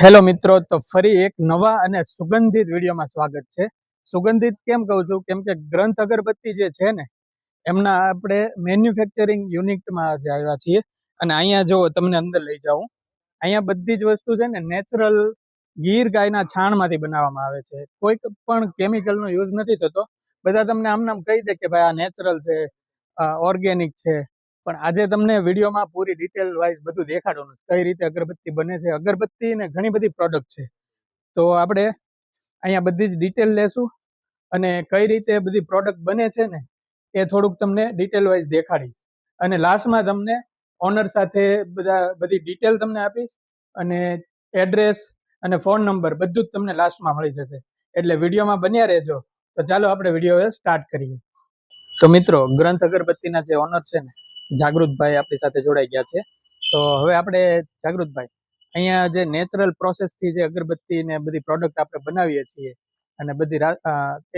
Hello મિત્રો, તો ફરી એક નવા અને સુગંધિત વિડીયોમાં સ્વાગત છે. સુગંધિત કેમ કહું છું? કેમ કે ગ્રંથ અગરબત્તી જે છે ને, એમના આપણે મેન્યુફેક્ચરિંગ યુનિટમાં જે આવ્યા છીએ. અને અહીંયા જો તમને અંદર લઈ જાઉં. અહીંયા બધી જ વસ્તુ છે ને નેચરલ ગીર ગાયના છાણમાંથી બનાવવામાં આવે છે. કોઈ પણ કેમિકલનો યુઝ નથી થતો. બધા તમને આમ નામ કહી દે કે ભાઈ આ નેચરલ છે ઓર્ગેનિક છે. પણ આજે તમને વિડીયોમાં પૂરી ડિટેલ વાઇઝ બધું દેખાડવાનું. કઈ રીતે અગરબત્તી બને છે? અગરબત્તી ને ઘણી બધી પ્રોડક્ટ છે. તો આપણે અહીંયા બધી જ ડિટેલ લેશું અને કઈ રીતે બધી પ્રોડક્ટ બને છે ને એ થોડુંક તમને ડિટેલ વાઇઝ દેખાડીશ. અને લાસ્ટમાં તમને ઓનર સાથે બધા, બધી ડિટેલ તમને આપીશ અને એડ્રેસ અને ફોન નંબર બધું જ તમને લાસ્ટમાં મળી જશે. એટલે વિડીયોમાં બન્યા રહેજો. તો ચાલો આપણે વીડિયો સ્ટાર્ટ કરીએ. તો મિત્રો, ગ્રંથ અગરબત્તીના જે ઓનર છે ને જાગૃતભાઈ આપણી સાથે જોડાઈ ગયા છે. તો હવે આપણે જાગૃતભાઈ, અહીંયા જે નેચરલ પ્રોસેસથી જે અગરબત્તી ને બધી પ્રોડક્ટ આપણે બનાવીએ છીએ અને બધી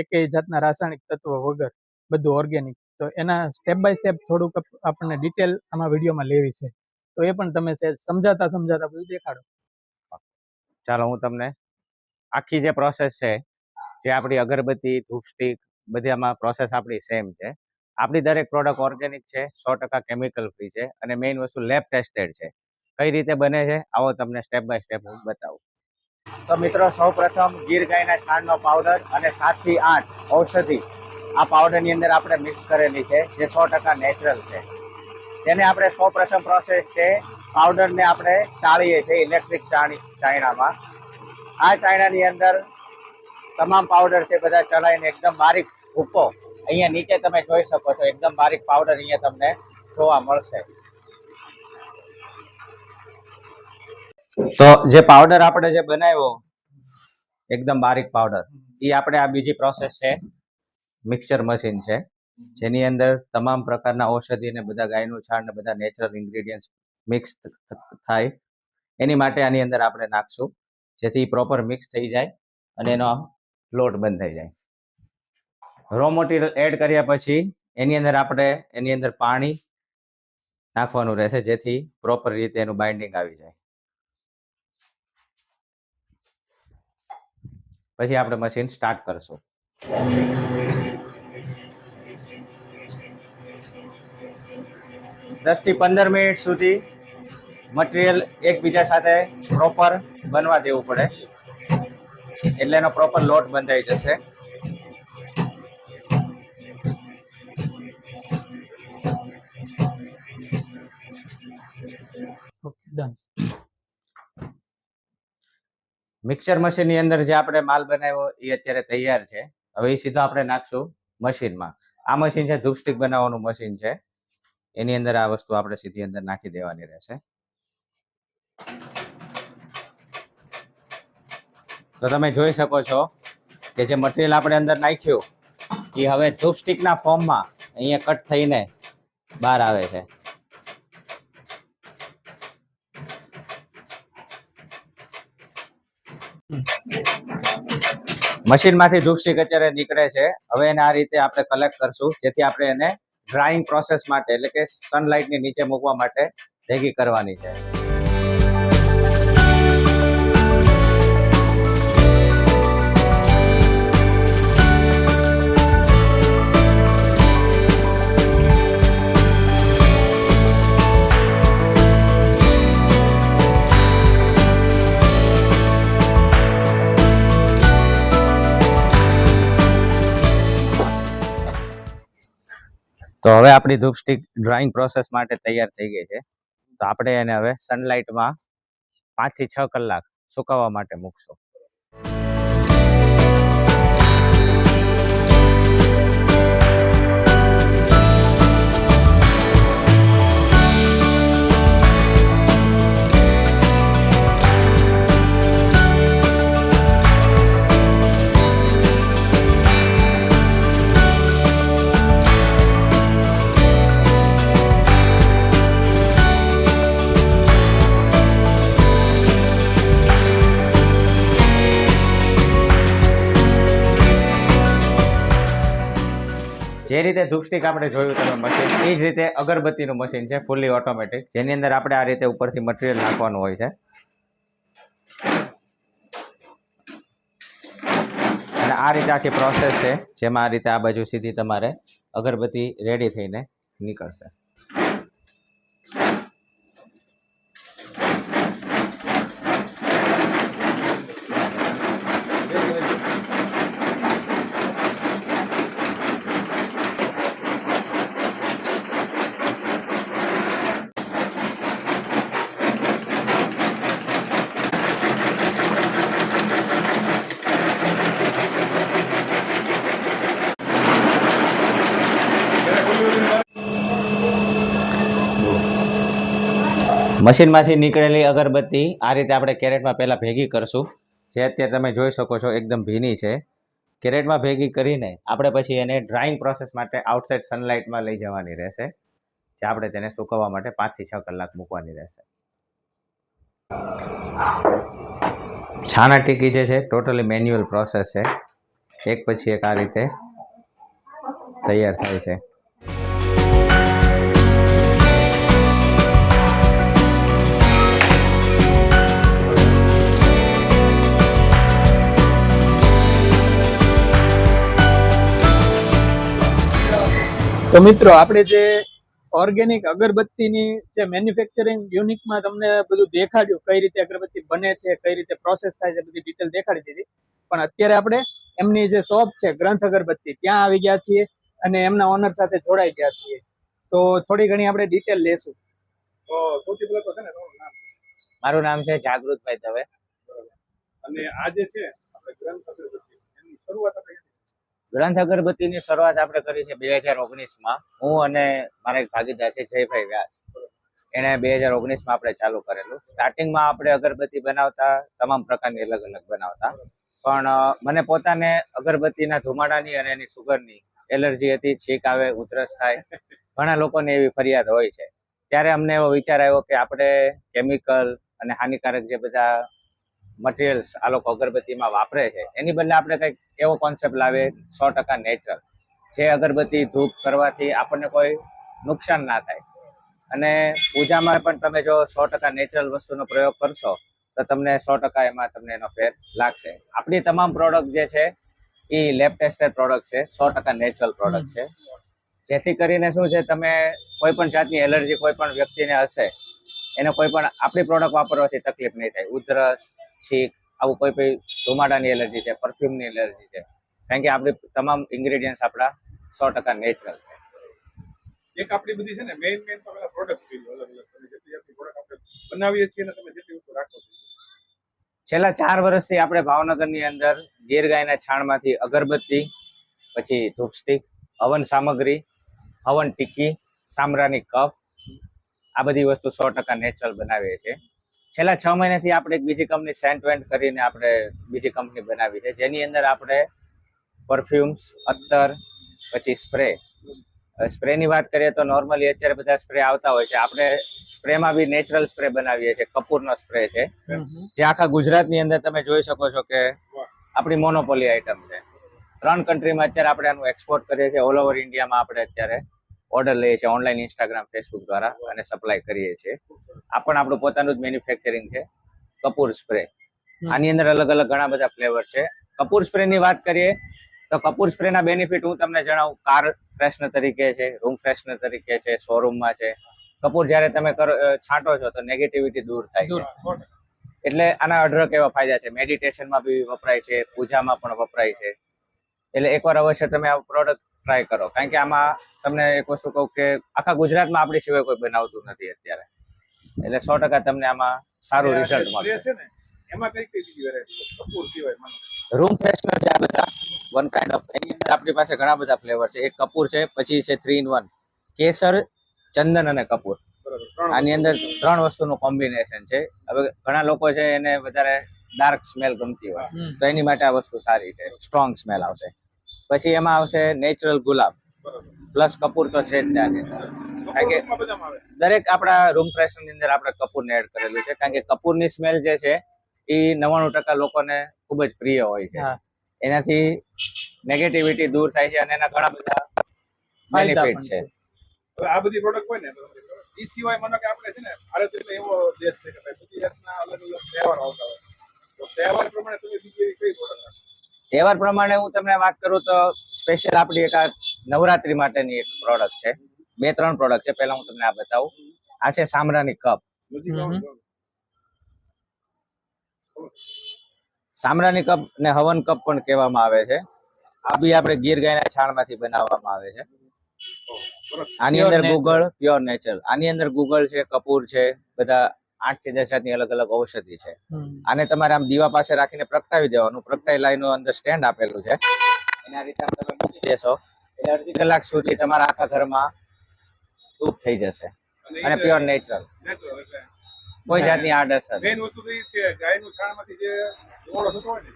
એકેય જાતના રાસાયણિક તત્વો વગર બધું ઓર્ગેનિક તો એના સ્ટેપ બાય સ્ટેપ થોડુંક આપણને ડિટેલ આમાં વિડીયોમાં લેવી છે. તો એ પણ તમે સમજાતા સમજાતા બધું દેખાડો. ચાલો હું તમને આખી જે પ્રોસેસ છે, જે આપણી અગરબત્તી ધૂપ સ્ટિક બધી આમાં પ્રોસેસ આપણી સેમ છે. આપણી દરેક પ્રોડક્ટ ઓર્ગેનિક છે, સો ટકા કેમિકલ ફ્રી છે અને મેઇન વસ્તુ લેબ ટેસ્ટેડ છે. કઈ રીતે બને છે, આવો તમને સ્ટેપ બાય સ્ટેપ હું બતાવું. તો મિત્રો સૌ પ્રથમ ગીર ગાયના છાણનો પાવડર અને સાતથી આઠ ઔષધિ આ પાવડરની અંદર આપણે મિક્સ કરેલી છે, જે સો ટકા નેચરલ છે. જેને આપણે સૌ પ્રથમ પ્રોસેસ છે પાવડરને આપણે ચાળીએ છીએ ઇલેક્ટ્રિક ચાણી ચાયણામાં. આ ચાયણાની અંદર તમામ પાવડર છે, બધા ચલાવીને એકદમ બારીક ભૂકો અહીંયા નીચે તમે જોઈ શકો છો, એકદમ બારીક પાવડર અહીંયા તમને જોવા મળશે. તો જે પાવડર આપણે જે બનાવ્યો, એકદમ બારીક પાવડર એ આપણે આ બીજી પ્રોસેસ છે મિક્સચર મશીન છે. જેની અંદર તમામ પ્રકારના ઔષધિ ને બધા ગાયનું છાણ ને બધા નેચરલ ઇન્ગ્રેડિયન્ટ્સ મિક્સ થાય. એની માટે આની અંદર આપણે નાખશું, જેથી પ્રોપર મિક્સ થઈ જાય અને એનો લોટ બંધ થઈ જાય. રો મટીરિયલ એડ કર્યા પછી એની અંદર આપણે એની અંદર પાણી નાખવાનું રહેશે, જેથી પ્રોપર રીતે એનું બાઇન્ડિંગ આવી જાય. પછી આપણે મશીન સ્ટાર્ટ કરશું. દસથી પંદર મિનિટ સુધી મટીરિયલ એકબીજા સાથે પ્રોપર બનવા દેવું પડે. એટલે એનો પ્રોપર લોટ બંધાઈ જશે. ઓકે ડન મિક્સર અંદર જે આપણે માલ બનાવ્યો એ અત્યારે તૈયાર છે. હવે એ સીધો આપણે નાખશું મશીનમાં. આ મશીન છે, ધૂપસ્ટિક બનાવવાનું મશીન છે. એની અંદર આ વસ્તુ આપણે સીધી અંદર નાખી દેવાની રહેશે. તો તમે જોઈ શકો છો કે જે મટીરિયલ આપણે અંદર નાખ્યું, એ હવે ધૂપ સ્ટિકના ફોર્મમાં અહીંયા કટ થઈને બહાર આવે છે. મશીનમાંથી ધૂપ સ્ટિક અત્યારે નીકળે છે. હવે એને આ રીતે આપણે કલેક્ટ કરશું, જેથી આપણે એને ડ્રાઇંગ પ્રોસેસ માટે, એટલે કે સનલાઇટની નીચે મૂકવા માટે ભેગી કરવાની છે. તો હવે આપણી ધૂપ સ્ટિક ડ્રોઈંગ પ્રોસેસ માટે તૈયાર થઈ ગઈ છે. તો આપણે એને હવે સનલાઇટમાં પાંચથી છ કલાક સુકાવવા માટે મૂકશું. જે રીતે ધૂપસ્ટિક આપણે જોયું તમે મશીન એ જ રીતે અગરબત્તીનું મશીન છે ફૂલી ઓટોમેટિક જેની અંદર આપણે આ રીતે ઉપરથી મટીરિયલ નાખવાનું હોય છે. અને આ રીતે આખી પ્રોસેસ છે, જેમાં આ રીતે આ બાજુ સીધી તમારે અગરબત્તી રેડી થઈને નીકળશે. મશીનમાંથી નીકળેલી અગરબત્તી આ રીતે આપણે કેરેટમાં પહેલાં ભેગી કરશું. જે અત્યારે તમે જોઈ શકો છો એકદમ ભીની છે. કેરેટમાં ભેગી કરીને આપણે પછી એને ડ્રાઇંગ પ્રોસેસ માટે આઉટસાઇડ સનલાઇટમાં લઈ જવાની રહેશે. જે આપણે તેને સુકવવા માટે પાંચથી છ કલાક મૂકવાની રહેશે. છાના ટીકી જે છે ટોટલી મેન્યુઅલ પ્રોસેસ છે. એક પછી એક આ રીતે તૈયાર થાય છે. તો મિત્રો આપણે જે ઓર્ગેનિક અગરબત્તીની જે મેન્યુફેક્ચરિંગ યુનિટમાં તમને બધું દેખાડ્યું કઈ રીતે અગરબત્તી બને છે કઈ રીતે પ્રોસેસ થાય છે બધી ડિટેલ દેખાડી દીધી. પણ અત્યારે આપણે એમની જે શોપ છે ગ્રંથ અગરબત્તી ત્યાં આવી ગયા છીએ અને એમના ઓનર સાથે જોડાઈ ગયા છીએ. તો થોડી ઘણી આપણે ડિટેલ લેશું. તો સૌથી પહેલા તો છે ને મારું નામ છે જાગૃતભાઈ દવે. અને આજે છે આપણે ગ્રંથ અગરબત્તી એની શરૂઆત આપણે ગ્રંથ અગરબત્તીની શરૂઆત આપણે કરી છે બે હજાર ઓગણીસમાં. હું અને મારા એક ભાગીદાર છે, જયભાઈ વ્યાસ. એણે બે હજાર ઓગણીસમાં આપણે ચાલુ કરેલું. સ્ટાર્ટિંગમાં આપણે અગરબત્તી બનાવતા, તમામ પ્રકારની અલગ અલગ બનાવતા. પણ મને પોતાને અગરબત્તીના ધુમાડાની અને એની સુગરની એલર્જી હતી, છીક આવે, ઉધરસ થાય. ઘણા લોકોને એવી ફરિયાદ હોય છે. ત્યારે અમને એવો વિચાર આવ્યો કે આપણે કેમિકલ અને હાનિકારક જે બધા મટીરિયલ્સ આ લોકો અગરબત્તીમાં વાપરે છે, એની બદલે આપણે કંઈક એવો કોન્સેપ્ટ લાવે સો ટકા નેચરલ જે અગરબત્તી ધૂપ કરવાથી આપણને કોઈ નુકસાન ના થાય. અને પૂજામાં પણ તમે જો સો ટકા નેચરલ વસ્તુનો પ્રયોગ કરશો, તો તમને સો ટકા એમાં તમને એનો ફેર લાગશે. આપણી તમામ પ્રોડક્ટ જે છે, એ લેબ ટેસ્ટેડ પ્રોડક્ટ છે, સો ટકા નેચરલ પ્રોડક્ટ છે. જેથી કરીને શું છે, તમે કોઈ પણ જાતની એલર્જી કોઈ પણ વ્યક્તિને હશે, એને કોઈ પણ આપણી પ્રોડક્ટ વાપરવાથી તકલીફ નહીં થાય. ઉધરસ છીક આવું કોઈ કોઈ ધુમાડાની એલર્જી છે પરફ્યુમની એલર્જી છે. કારણ કે આપણે તમામ ઇન્ગ્રેડિયન્ટ્સ આપણા સો ટકા નેચરલ છે. એક આપણી બધી છે ને મેઇન મેઇન તો પ્રોડક્ટ અલગ અલગ. તમે જેટલી આપણી પ્રોડક્ટ આપણે બનાવીએ છીએ ને તમે જેટલી વસ્તુ રાખો છો. છેલ્લા ચાર વર્ષથી આપણે ભાવનગરની અંદર ગીર ગાયના છાણમાંથી અગરબત્તી પછી ધૂપ સ્ટિક હવન સામગ્રી હવન ટીકી સામરાની કપ આ બધી વસ્તુ સો ટકા નેચરલ બનાવીએ છીએ. છેલ્લા છ મહિનાથી આપણે એક બીજી કંપની સેન્ટ વેન્ટ કરીને આપણે બીજી કંપની બનાવી છે. જેની અંદર આપણે પરફ્યુમ્સ અત્તર પછી સ્પ્રે સ્પ્રેની વાત કરીએ તો નોર્મલી અત્યારે બધા સ્પ્રે આવતા હોય છે. આપણે સ્પ્રેમાં બી નેચરલ સ્પ્રે બનાવીએ છીએ. કપૂરનો સ્પ્રે છે. જે આખા ગુજરાતની અંદર તમે જોઈ શકો છો કે આપણી મોનોપોલી આઇટમ છે. ત્રણ કન્ટ્રીમાં અત્યારે આપણે આનું એક્સપોર્ટ કરીએ છીએ. ઓલ ઓવર ઇન્ડિયામાં આપણે અત્યારે ઓર્ડર લઈએ છીએ ઓનલાઈન ઇન્સ્ટાગ્રામ ફેસબુક દ્વારા અને સપ્લાય કરીએ છીએ. આ પણ આપણું પોતાનું જ મેન્યુફેક્ચરિંગ છે કપૂર સ્પ્રે આની અંદર અલગ અલગ ઘણા બધા ફ્લેવર છે. કપૂર સ્પ્રે ની વાત કરીએ તો કપૂર સ્પ્રેના બેનિફિટ હું તમને જણાવું કાર ફ્રેશનર તરીકે છે રૂમ ફ્રેશનર તરીકે છે શોરૂમમાં છે. કપૂર જ્યારે તમે કરો છાંટો છો તો નેગેટિવિટી દૂર થાય છે. એટલે આના અઢળક એવા ફાયદા છે. મેડિટેશનમાં બી વપરાય છે પૂજામાં પણ વપરાય છે. એટલે એકવાર અવશ્ય તમે આ પ્રોડક્ટ ટ્રાય કરો. કારણ કે આમાં તમને એક વસ્તુ કહું કે આખા ગુજરાતમાં આપણી સિવાય કોઈ બનાવતું નથી અત્યારે. એટલે સો ટકા તમને આમાં સારું રિઝલ્ટ મળશે. રૂમ ફ્રેશનર છે? આ બધા. વન કાઇન્ડ ઓફ એની અંદર આપણી પાસે ઘણા બધા ફ્લેવર છે. એક કપૂર છે પછી છે થ્રી ઇન વન કેસર ચંદન અને કપૂર. બરાબર આની અંદર ત્રણ વસ્તુનું કોમ્બિનેશન છે. હવે ઘણા લોકો છે એને વધારે ડાર્ક સ્મેલ ગમતી હોય. તો એની માટે આ વસ્તુ સારી છે. સ્ટ્રોંગ સ્મેલ આવશે. પછી એમાં આવશે નેચરલ ગુલાબ. પ્લસ કપૂર તો છે જ ત્યાંની કારણ કે દરેક આપણા રૂમ ફ્રેશનરની અંદર આપણે કપૂરને એડ કરેલું છે. કારણ કે કપૂરની સ્મેલ જે છે એ નવ્વાણું ટકા લોકોને ખૂબ જ પ્રિય હોય છે. એનાથી નેગેટિવિટી દૂર થાય છે અને એના ઘણા બધા બેનિફિટ છે. આ બધી પ્રોડક્ટ હોય ને એ સિવાય મને કે આપણે છે ને ભારત એટલે એવો દેશ છે કે ભાઈ બધી જાતના અલગ અલગ તહેવાર આવતા હોય. તો તહેવાર પ્રમાણે તમે બીજી એવી કઈ પ્રોડક્ટ તહેવાર પ્રમાણે હું તમને વાત કરું તો સ્પેશિયલ આપણી એક આ નવરાત્રી માટેની એક પ્રોડક્ટ છે. બે ત્રણ પ્રોડક્ટ છે. પહેલા હું તમને આ બતાવું. આ છે સામરાની કપ. સામરાની કપ ને હવન કપ પણ કહેવામાં આવે છે. આ બી આપણે ગીર ગાયના છાણમાંથી બનાવવામાં આવે છે. આની અંદર. ગુગળ પ્યોર નેચરલ આની અંદર ગુગળ છે કપૂર છે બધા આઠથી દસ જાતની અલગ અલગ ઔષધિ છે. આને તમારે આમ દીવા પાસે રાખીને પ્રગટાવી દેવાનું. પ્રગટાઈ લાઈનું અંદર સ્ટેન્ડ આપેલું છે. એના રીતે તમે મૂકી દેશો. એટલે અડધી કલાક સુધી તમારા આખા ઘરમાં ધૂપ થઈ જશે. અને પ્યોર નેચરલ કોઈ જાતની આડ અસર મેઇન વસ્તુ તો ગાયનું છાણમાંથી જે ધુમાડો થતો હોય ને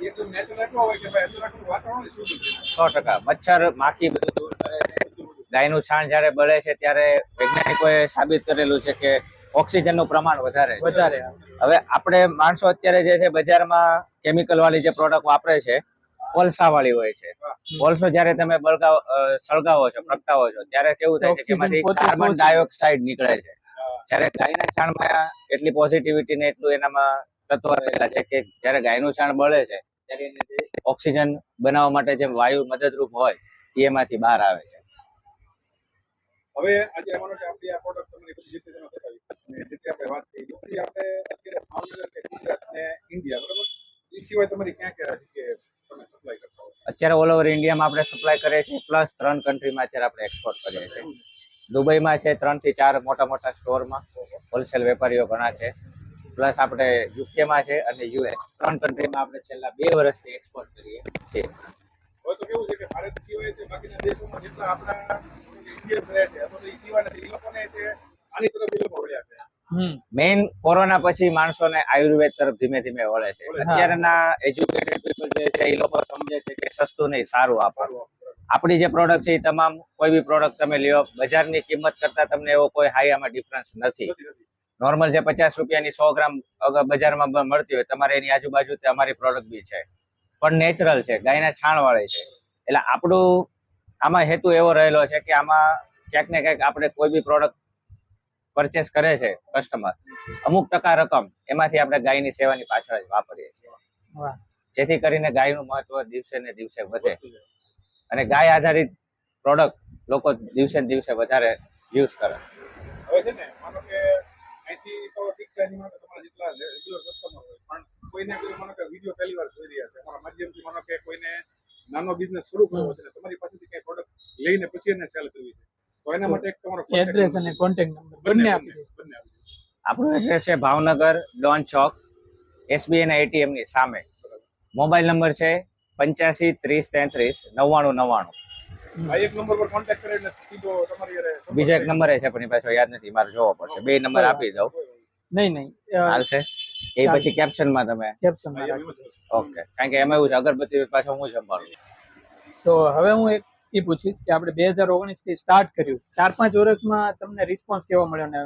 એ એકદમ નેચરલ એટલો હોય કે ભાઈ અંદર વાતાવરણ શુદ્ધ થઈ જાય. સો ટકા. મચ્છર માખી બધું દૂર કરે ગાયનું છાણ જ્યારે બળે છે ત્યારે વૈજ્ઞાનિકોએ સાબિત કરેલું છે કે ઓક્સિજનનું પ્રમાણ વધારે વધારે હવે આપણે માણસો અત્યારે જે છે બજારમાં કેમિકલ વાળી જે પ્રોડક્ટ વાપરે છે કોલસા વાળી હોય છે. કોલસો જ્યારે તમે બળગાવ સળગાવો છો પ્રગટાવો છો ત્યારે કેવું થાય છે કે એમાંથી કાર્બન ડાયોક્સાઇડ નીકળે છે. જ્યારે ગાયના છાણમાં એટલી પોઝિટિવિટી ને એટલું એનામાં તત્વ રહેલા છે કે જ્યારે ગાયનું છાણ બળે છે ત્યારે ઓક્સિજન બનાવવા માટે જે વાયુ મદદરૂપ હોય એમાંથી બહાર આવે છે. હવે આજે અમારો જે આપણી આ પ્રોડક્ટ તમને બધી રીતે તમે બતાવી. અને જેટલી આપણે વાત કરી પછી આપણે અત્યારે ભાવનગર કે ગુજરાત ને ઇન્ડિયા બરાબર? એ સિવાય તમારી ક્યાં ક્યાં જગ્યાએ તમે સપ્લાય કરતા હો? અત્યારે ઓલ ઓવર ઇન્ડિયામાં આપણે સપ્લાય કરીએ છીએ પ્લસ ત્રણ કન્ટ્રીમાં અત્યારે આપણે એક્સપોર્ટ કરીએ છીએ. દુબઈમાં છે ત્રણથી ચાર મોટા મોટા સ્ટોરમાં હોલસેલ વેપારીઓ ઘણા છે. પ્લસ આપણે યુકેમાં છે અને યુએસ ત્રણ કન્ટ્રીમાં આપણે છેલ્લા બે વર્ષથી એક્સપોર્ટ કરીએ છીએ. હવે તો કેવું છે કે ભારત સિવાય તે બાકીના દેશોમાં જેટલા આપણા ઇન્ડિયન રહે છે અથવા તો એ સિવાય નથી એ લોકોને તે આની તરફ એ લોકો વળ્યા છે. મેઇન કોરોના પછી માણસોને આયુર્વેદ તરફ ધીમે ધીમે વળે છે. અત્યારના એજ્યુકેટેડ પીપલ જે છે એ લોકો સમજે છે કે સસ્તું નહીં સારું આપવાનું આપણી જે પ્રોડક્ટ છે એ તમામ કોઈ બી પ્રોડક્ટ તમે લ્યો બજારની કિંમત કરતા તમને એવો કોઈ હાઈ આમાં ડિફરન્સ નથી. નોર્મલ જે પચાસ રૂપિયાની સો ગ્રામ અગર બજારમાં મળતી હોય તમારે એની આજુબાજુ તે અમારી પ્રોડક્ટ બી છે. પણ નેચરલ છે ગાયના છાણ વાળી છે. એટલે આપણું આમાં હેતુ એવો રહેલો છે કે આમાં ક્યાંક ને ક્યાંક આપણે કોઈ બી પ્રોડક્ટ પરચેસ કરે છે કસ્ટમર અમુક ટકા રકમ એમાંથી આપણે ગાયની સેવાની પાછળ જ વાપરીએ છીએ. જેથી કરીને ગાયનું મહત્વ દિવસે ને દિવસે વધે. અને ગાય આધારિત પ્રોડક્ટ લોકો દિવસે ને દિવસે વધારે યુઝ કરે. હવે છે ને માનો કે અહીંથી તો ઠીક છે એની માટે તમારા જેટલા રેગ્યુલર કસ્ટમર હોય પણ કોઈને કોઈ માનો કે વીડિયો પહેલી વાર જોઈ રહ્યા છે. અમારા માધ્યમથી માનો કે કોઈને નાનો બિઝનેસ શરૂ કરવો છે તમારી પાસેથી કઈ પ્રોડક્ટ લઈને પછી એને સેલ કરવી છે. તો એના માટે એક તમારો એડ્રેસ અને કોન્ટેક્ટ નંબર બંને આપજો. બંને આપજો. આપણું એડ્રેસ છે ભાવનગર ડોન ચોક એસબીઆઈ ના એટીએમની સામે. મોબાઈલ નંબર છે પંચ્યાસી ત્રીસ તેત્રીસ નવ્વાણું નવ્વાણું. આ એક નંબર પર કોન્ટેક્ટ કરે એટલે સીધો તમારી હારે સંપર્ક બીજો એક નંબર છે પણ એ પાછો યાદ નથી. મારે જોવો પડશે. બે નંબર આપી દઉં. નહીં. નહીં હાલશે એ પછી કેપ્શનમાં તમે. કેપ્શન. ઓકે. કારણ કે એમાં એવું છે અગરબત્તી પાછો હું સંભાળું તો હવે હું એક એ પૂછીશ કે આપણે બે હજાર ઓગણીસથી સ્ટાર્ટ કર્યું. ચાર પાંચ વર્ષમાં તમને રિસ્પોન્સ કેવો મળ્યો ને?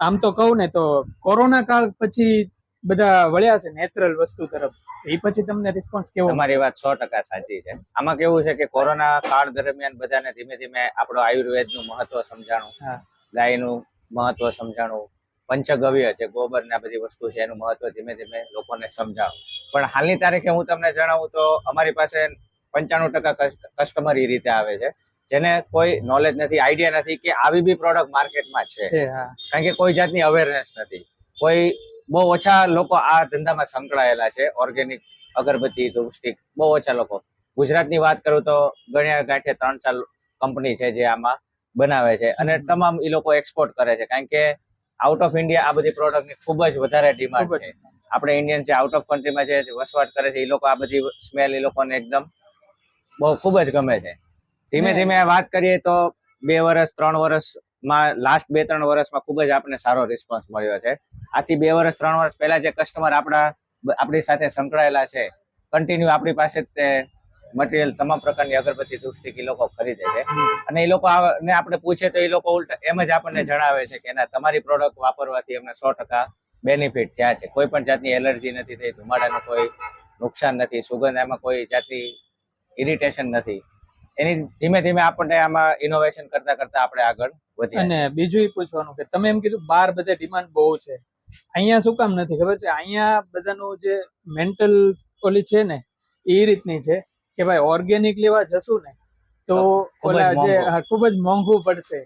આમ તો કહું ને તો કોરોના કાળ પછી બધા વળ્યા છે નેચરલ વસ્તુ તરફ. એ પછી તમને રિસ્પોન્સ કેવો મારી તમારી વાત સો ટકા સાચી છે. આમાં કેવું છે કે કોરોના કાળ દરમિયાન બધાને ધીમે ધીમે આપણો આયુર્વેદનું મહત્વ સમજાણું હા. ગાયનું મહત્વ સમજાણું પંચગવ્ય જે ગોબર ને બધી વસ્તુ છે એનું મહત્વ ધીમે ધીમે લોકોને સમજાણું પણ હાલની તારીખે હું તમને જણાવું તો અમારી પાસે પંચાણું ટકા કસ્ટમર એ રીતે આવે છે જેને કોઈ નોલેજ નથી આઈડિયા નથી કે આવી બી પ્રોડક્ટ માર્કેટમાં છે. છે કારણ કે કોઈ જાતની અવેરનેસ નથી. કોઈ બહુ ઓછા લોકો આ ધંધામાં સંકળાયેલા છે ઓર્ગેનિક અગરબત્તી ધૂપસ્ટિક બહુ ઓછા લોકો. ગુજરાતની વાત કરું તો ગણ્યા ગાંઠે ત્રણ ચાર કંપની છે જે આમાં બનાવે છે અને તમામ એ લોકો એક્સપોર્ટ કરે છે કારણ કે આઉટ ઓફ ઇન્ડિયા આ બધી પ્રોડક્ટની ખૂબ જ વધારે ડિમાન્ડ છે. આપણે ઇન્ડિયન જે આઉટ ઓફ કન્ટ્રીમાં જે વસવાટ કરે છે એ લોકો આ બધી સ્મેલ એ લોકોને એકદમ બહુ ખૂબ જ ગમે છે. ધીમે ધીમે વાત કરીએ તો બે વર્ષ ત્રણ વર્ષમાં લાસ્ટ બે ત્રણ વર્ષમાં ખૂબ જ આપણને સારો રિસ્પોન્સ મળ્યો છે. આથી બે વર્ષ ત્રણ વર્ષ પહેલા જે કસ્ટમર આપણા આપણી સાથે સંકળાયેલા છે કન્ટિન્યુ આપણી પાસે તે મટીરિયલ તમામ પ્રકારની અગરબત્તી ધૂપસ્ટિક એ લોકો ખરીદે છે. અને એ લોકો ને આપણે પૂછે તો એ લોકો ઉલટા એમ જ આપણને જણાવે છે કે ના તમારી પ્રોડક્ટ વાપરવાથી અમને સો ટકા બેનિફિટ થયા છે. કોઈ પણ જાતની એલર્જી નથી થઈ ધુમાડાનું કોઈ નુકસાન નથી સુગંધ એમાં કોઈ જાતની ઇરિટેશન નથી. એની ધીમે ધીમે આપણને આમાં ઇનોવેશન કરતા કરતા આપણે આગળ વધીએ અને બીજું એ પૂછવાનું કે તમે એમ કીધું બાર બધે ડિમાન્ડ બહુ છે. અહીંયા શું કામ નથી ખબર છે? અહીંયા બધાનું જે મેન્ટલ ઓલી છે ને એ રીતની છે. કે ભાઈ ઓર્ગેનિક લેવા જશું ને તો ઓલા જે ખૂબ જ મોંઘું પડશે.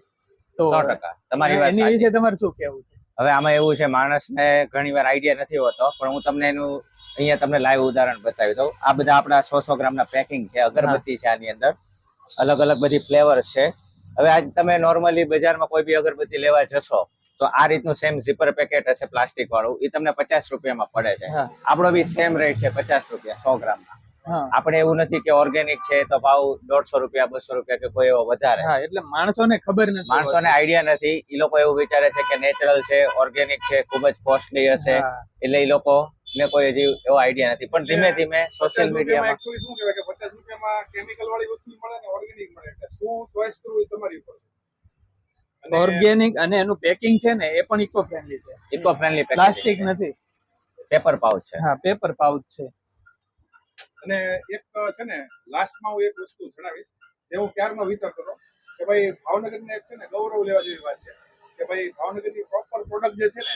તો તમારી વાત એની વિશે તમારે શું કહેવું છે? હવે આમાં એવું છે માણસને ઘણી વાર આઈડિયા નથી હોતો પણ હું તમને એનું અહીંયા તમને લાઈવ ઉદાહરણ બતાવી દઉં. આ બધા આપણા સો સો ગ્રામના પેકિંગ છે અગરબત્તી છે આની અંદર. અલગ અલગ બધી ફ્લેવર્સ છે. હવે આજ તમે નોર્મલી બજારમાં કોઈ બી અગરબત્તી લેવા જશો તો આ રીતનું સેમ ઝીપર પેકેટ હશે પ્લાસ્ટિક વાળું. એ તમને પચાસ રૂપિયામાં પડે છે. આપણો બી સેમ રેટ છે પચાસ રૂપિયા સો ગ્રામના આપણે એવું નથી કે ઓર્ગેનિક છે તો ભાવ દોઢસો રૂપિયા બસો રૂપિયા કે કોઈ એવો વધારે. હા એટલે માણસોને ખબર નથી માણસોને આઈડિયા નથી. એ લોકો એવું વિચારે છે કે નેચરલ છે ઓર્ગેનિક છે ખૂબ જ કોસ્ટલી હશે. એટલે એ લોકો ને કોઈ હજી એવો આઈડિયા નથી. પણ ધીમે ધીમે સોશિયલ મીડિયામાં શું કહેવાય કે પચાસ રૂપિયામાં chemical વાળી વસ્તુ મળે ને organic મળે? શું choice કરવું તમારી ઉપર ઓર્ગેનિક અને એનું પેકિંગ છે ને એ પણ ઇકો ફ્રેન્ડલી છે ઇકો ફ્રેન્ડલી પ્લાસ્ટિક નથી. પેપર પાઉચ છે. હા પેપર પાઉચ છે. અને એક છે ને લાસ્ટમાં હું એક વસ્તુ જણાવીશ જે હું ક્યારનો વિચાર કરો કે ભાઈ ભાવનગરને એક છે ને ગૌરવ લેવા જેવી વાત છે કે ભાઈ ભાવનગરની પ્રોપર પ્રોડક્ટ જે છે ને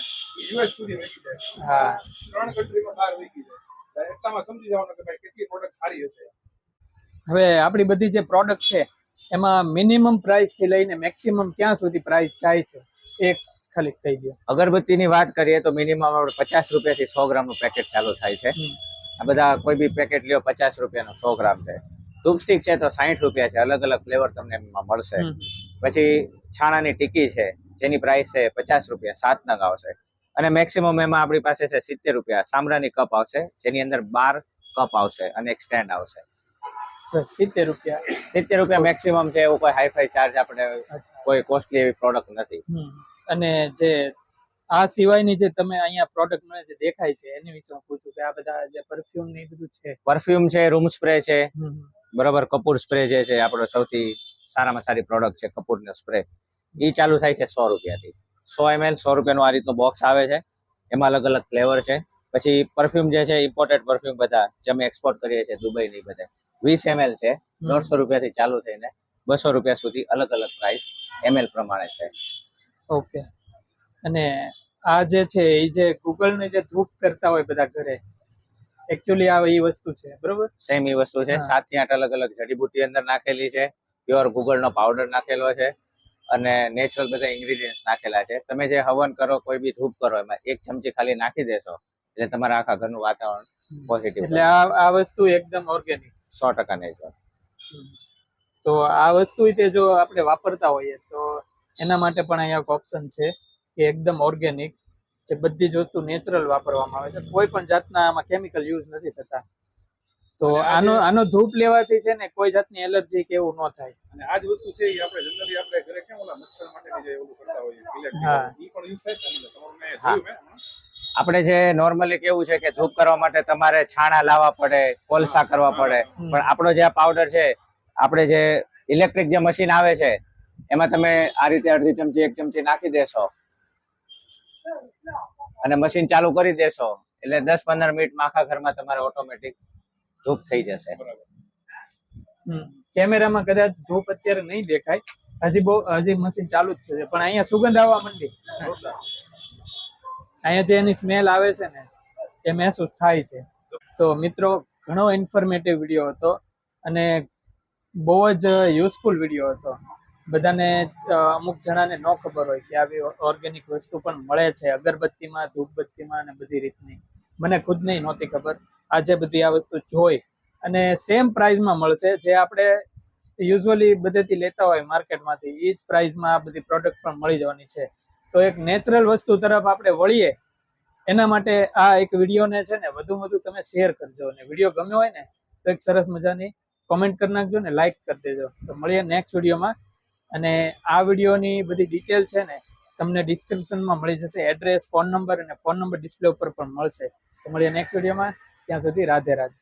યુએસ સુધી વેચી જાય ત્રણ કન્ટ્રીમાં બહાર વેચી જાય એટલામાં સમજી જવાનું કે ભાઈ કેટલી પ્રોડક્ટ સારી હશે. હવે આપણી બધી જે પ્રોડક્ટ છે એમાં મિનિમમ પ્રાઇસથી લઈને મેક્સિમમ ક્યાં સુધી પ્રાઇસ જાય છે એક ખાલી થઈ ગયો અગરબત્તીની વાત કરીએ તો મિનિમમ આપણે પચાસ રૂપિયાથી સો ગ્રામનું પેકેટ ચાલુ થાય છે. આ બધા કોઈ બી પેકેટ લ્યો પચાસ રૂપિયાનો સો ગ્રામ છે. ધૂપ સ્ટિક છે તો સાહીઠ રૂપિયા છે અલગ અલગ ફ્લેવર તમને એમાં મળશે. પછી છાણાની ટીકી છે જેની પ્રાઇસ છે પચાસ રૂપિયા સાત નગ આવશે. અને મેક્સિમમ એમાં આપણી પાસે છે સિત્તેર રૂપિયા સામરાની કપ આવશે જેની અંદર બાર કપ આવશે અને એક સ્ટેન્ડ આવશે. સિત્તેર રૂપિયા. સિત્તેર રૂપિયા મેક્સિમમ છે એવું કોઈ હાઈફાઈ ચાર્જ આપણે કોઈ કોસ્ટલી એવી પ્રોડક્ટ નથી. અને જે આ સિવાયની જે તમે અહીંયા પ્રોડક્ટ મને જે દેખાય છે એની વિશે હું પૂછું કે આ બધા જે પરફ્યુમ ને બધું છે. પરફ્યુમ છે રૂમ સ્પ્રે છે. બરાબર કપૂર સ્પ્રે જે છે આપણો સૌથી સારામાં સારી પ્રોડક્ટ છે કપૂરનો સ્પ્રે એ ચાલુ થાય છે સો રૂપિયાથી. સો એમએલ સો રૂપિયાનું આ રીતનું બોક્સ આવે છે. એમાં અલગ અલગ ફ્લેવર છે. પછી પરફ્યુમ જે છે ઇમ્પોર્ટેડ પરફ્યુમ બધા જે અમે એક્સપોર્ટ કરીએ છીએ દુબઈ ની બધે. વીસ એમએલ છે દોઢસો રૂપિયાથી ચાલુ થઈને બસો રૂપિયા સુધી અલગ અલગ પ્રાઇસ એમએલ પ્રમાણે છે. ઓકે અને આ જે છે એ જે ગૂગલ ને જે ધૂપ કરતા હોય બધા ઘરે એકચ્યુઅલી આ એ વસ્તુ છે બરોબર? સેમ એ વસ્તુ છે. સાતથી આઠ અલગ અલગ જડીબુટ્ટી અંદર નાખેલી છે. પ્યોર ગૂગલ નો પાવડર નાખેલો છે. અને નેચરલ બધા ઇન્ગ્રીડિયન્ટ નાખેલા છે. તમે જે હવન કરો કોઈ બી ધૂપ કરો એમાં એક ચમચી ખાલી નાખી દેશો એટલે તમારા આખા ઘરનું વાતાવરણ પોઝિટિવ એટલે આ આ વસ્તુ એકદમ ઓર્ગેનિક સો ટકા નેચરલ તો આ વસ્તુ તે જો આપણે વાપરતા હોઈએ તો એના માટે પણ અહીંયા એક ઓપ્શન છે. કે એકદમ ઓર્ગેનિક જે બધી જ વસ્તુ નેચરલ વાપરવામાં આવે છે. કોઈ પણ જાતના આમાં કેમિકલ યુઝ નથી થતા. તો આનો આનો ધૂપ લેવાથી છે ને કોઈ જાતની એલર્જી કે એવું ન થાય. અને આ જ વસ્તુ છે એ આપણે જનરલી આપણે ઘરે કેમ ઓલા મચ્છર માટેની જે એવું કરતા હોઈએ ઈ પણ યુઝ થાય છે ને? તમારું મેં જોયું મેં. આપણે જે નોર્મલી કેવું છે કે ધૂપ કરવા માટે તમારે છાણા લાવવા પડે કોલસા કરવા પડે. પણ આપણો જે આ પાવડર છે આપણે જે ઇલેક્ટ્રિક જે મશીન આવે છે એમાં તમે આ રીતે અડધી ચમચી એક ચમચી નાખી દેશો. અને મશીન ચાલુ કરી દેશો, એટલે દસ પંદર મિનિટમાં આખા ઘરમાં તમારે ઓટોમેટિક ધૂપ થઈ જશે. કેમેરામાં કદાચ ધૂપ અત્યારે નહીં દેખાય. હજી બહુ, હજી મશીન ચાલુ જ છે. પણ અહીંયા સુગંધ આવવા માંડી. અહીંયા જે એની સ્મેલ આવે છે ને, એ મહેસૂસ થાય છે. તો મિત્રો, ઘણો ઇન્ફોર્મેટિવ વીડિયો હતો અને બહુ જ યુઝફુલ વીડિયો હતો. બધાને અમુક જણાને ન ખબર હોય કે આવી ઓર્ગેનિક વસ્તુ પણ મળે છે, અગરબત્તીમાં, ધૂપબત્તીમાં અને બધી રીતની. મને ખુદ નહીં નહોતી ખબર. આજે બધી આ વસ્તુ જોઈ અને સેમ પ્રાઇઝમાં મળશે. જે આપણે યુઝ્યુઅલી બધેથી લેતા હોય માર્કેટમાંથી એ જ પ્રાઇઝમાં આ બધી પ્રોડક્ટ પણ મળી જવાની છે. તો એક નેચરલ વસ્તુ તરફ આપણે વળીએ, એના માટે આ એક વિડીયોને છે ને વધુ વધુ તમે શેર કરજો. અને વીડિયો ગમ્યો હોય ને, તો એક સરસ મજાની કોમેન્ટ કરી નાખજો ને લાઈક કરી દેજો. તો મળીએ નેક્સ્ટ વિડીયોમાં. અને આ વિડીયોની બધી ડિટેલ છે ને, તમને ડિસ્ક્રિપ્શનમાં મળી જશે એડ્રેસ ફોન નંબર અને ફોન નંબર ડિસ્પ્લે ઉપર પણ મળશે. તો મળીએ નેક્સ્ટ વિડીયોમાં. ત્યાં સુધી રાધે રાધે.